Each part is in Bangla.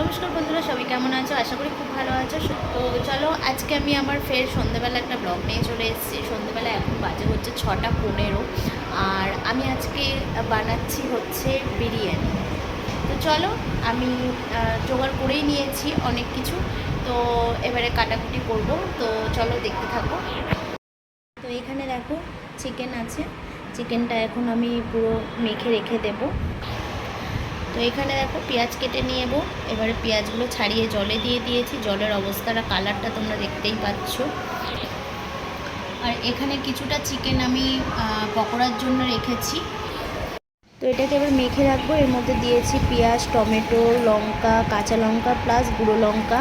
নমস্কার বন্ধুরা, সবাই কেমন আছো? আশা করি খুব ভালো আছো। তো চলো, আজকে আমি আমার ফের সন্ধ্যেবেলা একটা ব্লগ নিয়ে চলে এসেছি। সন্ধ্যেবেলা এখন বাজে হচ্ছে ছটা পনেরো। আর আমি আজকে বানাচ্ছি হচ্ছে বিরিয়ানি। তো চলো, আমি জোগাড় করেই নিয়েছি অনেক কিছু। তো এবারে কাটাকুটি করব। তো চলো, দেখতে থাকো। তো এখানে দেখো চিকেন আছে। চিকেনটা এখন আমি পুরো মেখে রেখে দেবো। তো এখানে দেখো পেঁয়াজ কেটে নিয়ে নেব এবারে পেঁয়াজগুলো ছাড়িয়ে জলে দিয়ে দিয়েছি। জলের অবস্থাটা কালারটা তোমরা দেখতেই পাচ্ছ। আর এখানে কিছুটা চিকেন আমি পকোড়ার জন্য রেখেছি। তো এটাকে এবার মেখে রাখব। এর মধ্যে দিয়েছি পেঁয়াজ, টমেটো, লঙ্কা, কাঁচা লঙ্কা প্লাস গুঁড়ো লঙ্কা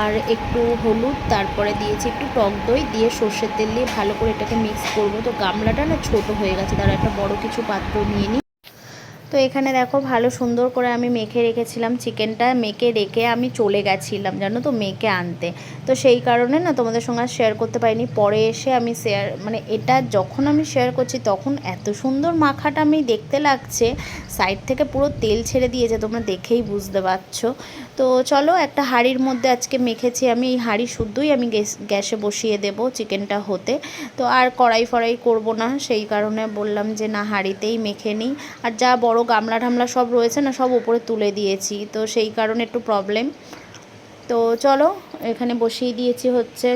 আর একটু হলুদ। তারপরে দিয়েছি একটু টক দই। দিয়ে সর্ষের তেল দিয়ে ভালো করে এটাকে মিক্স করব। তো গামলাটা না ছোট হয়ে গেছে। তারা একটা বড় কিছু পাত্র নিয়ে নিই তো এখানে দেখো ভালো সুন্দর করে আমি মেখে রেখেছিলাম চিকেনটা, মেখে রেখে আমি চলে গেছিলাম, জানো তো, মেখে আনতে। তো সেই কারণে না তোমাদের সঙ্গে শেয়ার করতে পারিনি। পরে এসে আমি শেয়ার মানে এটা যখন আমি শেয়ার করছি তখন এত সুন্দর মাখাটা আমি দেখতে লাগছে সাইড থেকে পুরো তেল ছেড়ে দিয়েছে, তোমরা দেখেই বুঝতে পারছ। তো চলো একটা হাঁড়ির মধ্যে আজকে মেখেছি আমি, এই হাঁড়ি শুদ্ধই আমি গ্যাসে বসিয়ে দেব চিকেনটা হতে। তো আর কড়াই ফড়াই করব না, সেই কারণে বললাম যে না হাঁড়িতেই মেখে নিই। আর যা বড় গামলা ঠামলা সব রয়েছে না, সব উপরে তুলে দিয়েছি। তো সেই কারণে একটু প্রবলেম তো চলো, এখানে বসিয়ে দিয়েছি হচ্ছে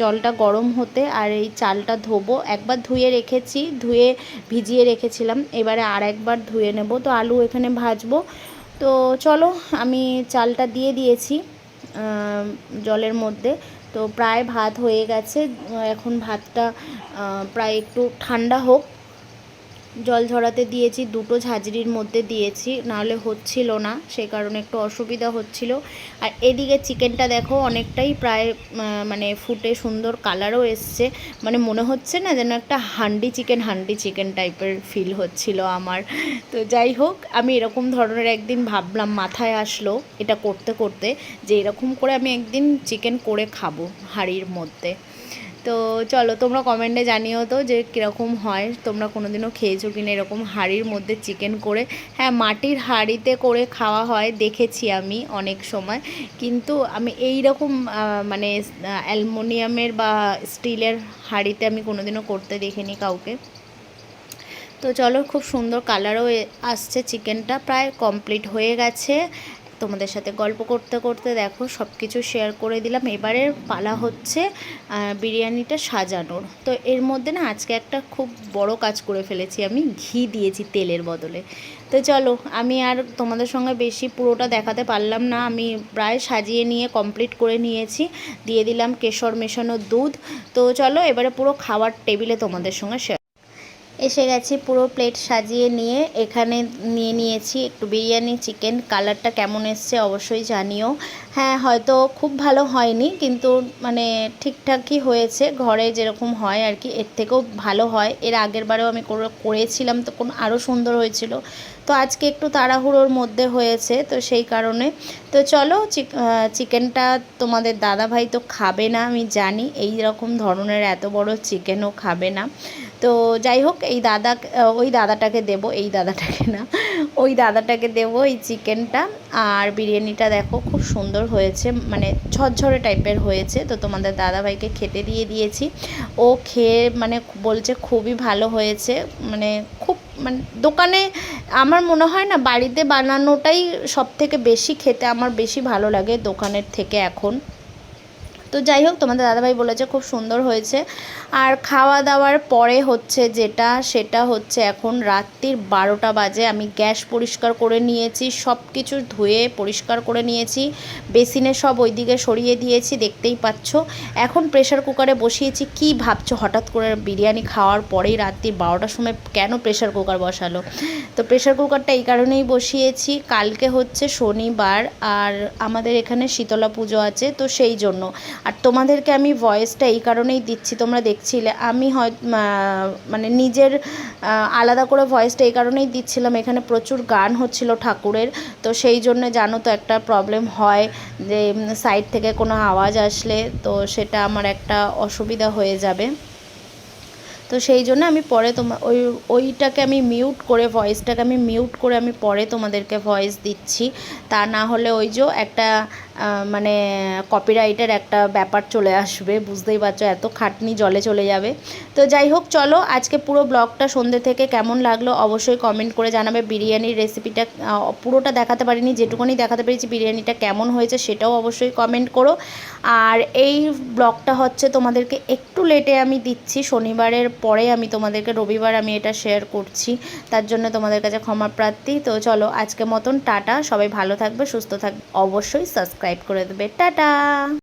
জলটা গরম হতে, আর এই চালটা ধোবো। একবার ধুয়ে রেখেছি, ধুয়ে ভিজিয়ে রেখেছিলাম। এবারে আর একবার ধুয়ে নেব। তো আলু এখানে ভাজবো। তো চলো, আমি চালটা দিয়ে দিয়েছি জলের মধ্যে। তো প্রায় ভাত হয়ে গেছে। এখন ভাতটা প্রায় একটু ঠান্ডা হোক। জল ঝরাতে দিয়েছি, দুটো ঝাঁঝরির মধ্যে দিয়েছি, নাহলে হচ্ছিল না সেই কারণে একটু অসুবিধা হচ্ছিল। আর এদিকে চিকেনটা দেখো অনেকটাই প্রায় মানে ফুটে সুন্দর কালারও এসছে। মানে মনে হচ্ছে না যেন একটা হান্ডি চিকেন হান্ডি চিকেন টাইপের ফিল হচ্ছিল আমার। তো যাই হোক, আমি এরকম ধরনের একদিন ভাবলাম মাথায় আসলো এটা করতে করতে যে এরকম করে আমি একদিন চিকেন করে খাব হাঁড়ির মধ্যে। তো চলো, তোমরা কমেন্টে জানিও তো যে কীরকম হয়। তোমরা কোনোদিনও খেয়েছো কিনা এরকম হাঁড়ির মধ্যে চিকেন করে। হ্যাঁ মাটির হাঁড়িতে করে খাওয়া হয়, দেখেছি আমি অনেক সময়। কিন্তু আমি এই রকম মানে অ্যালমোনিয়ামের বা স্টিলের হাঁড়িতে আমি কোনোদিনও করতে দেখিনি কাউকে। তো চলো, খুব সুন্দর কালারও আসছে চিকেনটা প্রায় কমপ্লিট হয়ে গেছে। তোমাদের সাথে গল্প করতে করতে দেখো সব কিছু শেয়ার করে দিলাম। এবারে পালা হচ্ছে বিরিয়ানিটা সাজানোর। তো এর মধ্যে না আজকে একটা খুব বড় কাজ করে ফেলেছি আমি, ঘি দিয়েছি তেলের বদলে। তো চলো, আমি আর তোমাদের সঙ্গে বেশি পুরোটা দেখাতে পারলাম না। আমি প্রায় সাজিয়ে নিয়ে কমপ্লিট করে নিয়েছি। দিয়ে দিলাম কেশর মেশানো দুধ। তো চলো, এবারে পুরো খাওয়ার টেবিলে তোমাদের সঙ্গে শেয়ার এসে গেছি, পুরো প্লেট সাজিয়ে নিয়ে। এখানে নিয়ে নিয়েছি একটু বিরিয়ানি চিকেন কালারটা কেমন এসছে অবশ্যই জানিও। হ্যাঁ হয়তো খুব ভালো হয়নি, কিন্তু মানে ঠিকঠাকই হয়েছে। ঘরে যেরকম হয় আর কি, এর থেকেও ভালো হয়। এর আগের বারেও আমি করে- করেছিলাম, তখন আরও সুন্দর হয়েছিল। তো আজকে একটু তাড়াহুড়োর মধ্যে হয়েছে, তো সেই কারণে। তো চলো চিক- চিকেনটা তোমাদের দাদা ভাই তো খাবে না, আমি জানি। এই রকম ধরনের এত বড় চিকেনও খাবে না। তো যাই হোক, এই দাদা ওই দাদাটাকে দেব, এই দাদাটাকে না, ওই দাদাটাকে দেব এই চিকেনটা। আর বিরিয়ানিটা দেখো খুব সুন্দর হয়েছে মানে ঝরঝরে টাইপের হয়েছে। তো তোমাদের দাদাভাইকে খেতে দিয়ে দিয়েছি। ও খেয়ে মানে বলছে খুবই ভালো হয়েছে মানে খুব মানে দোকানে আমার মনে হয় না বাড়িতে বানানোটাই সব থেকে বেশি খেতে আমার বেশি ভালো লাগে দোকানের থেকে এখন। তো যাই হোক, তোমাদের দাদাভাই বলেছে খুব সুন্দর হয়েছে। আর খাওয়া দাওয়ার পরে হচ্ছে যেটা, সেটা হচ্ছে এখন রাত্রির বারোটা বাজে। আমি গ্যাস পরিষ্কার করে নিয়েছি সব কিছু ধুয়ে পরিষ্কার করে নিয়েছি। বেসিনে সব ওইদিকে সরিয়ে দিয়েছি, দেখতেই পাচ্ছ। এখন প্রেশার কুকারে বসিয়েছি, কি ভাবছ হঠাৎ করে বিরিয়ানি খাওয়ার পরেই রাত্রি বারোটার সময় কেন প্রেশার কুকার বসালো? তো প্রেশার কুকারটা এই কারণেই বসিয়েছি, কালকে হচ্ছে শনিবার আর আমাদের এখানে শীতলা পুজো আছে, তো সেই জন্য। আর তোমাদেরকে আমি ভয়েসটা এই কারণেই দিচ্ছি, তোমরা দেখছিলে, আমি হয় মানে নিজের আলাদা করে ভয়েসটা এই কারণেই দিচ্ছিলাম, এখানে প্রচুর গান হচ্ছিল ঠাকুরের, তো সেই জন্য জানো তো একটা প্রবলেম হয়, যে সাইড থেকে কোনো আওয়াজ আসলে তো সেটা আমার একটা অসুবিধা হয়ে যাবে। তো সেই জন্য আমি পরে তোমার ওই, ওইটাকে আমি মিউট করে ভয়েসটাকে আমি মিউট করে আমি পরে তোমাদেরকে ভয়েস দিচ্ছি, তা না হলে ওই যে একটা মানে কপিরাইটের একটা ব্যাপার চলে আসবে, বুঝতেই পারছ, এত খাটনি জলে চলে যাবে। তো যাই হোক, চলো, আজকে পুরো ব্লগটা সন্ধ্যে থেকে কেমন লাগল অবশ্যই কমেন্ট করে জানাবে। বিরিয়ানির রেসিপিটা পুরোটা দেখাতে পারিনি, যেটুকুনি দেখাতে পেরেছি বিরিয়ানিটা কেমন হয়েছে সেটাও অবশ্যই কমেন্ট করো। আর এই ব্লগটা হচ্ছে তোমাদেরকে একটু লেটে আমি দিচ্ছি, শনিবারের পরে আমি তোমাদেরকে, রবিবার আমি এটা শেয়ার করছি, তার জন্য তোমাদের কাছে ক্ষমা প্রার্থী। তো চলো, আজকে মতন টাটা, সবাই ভালো থাকবে, সুস্থ থাকবে, অবশ্যই সাবস্ক্রাইব করে দেবে। টাটা!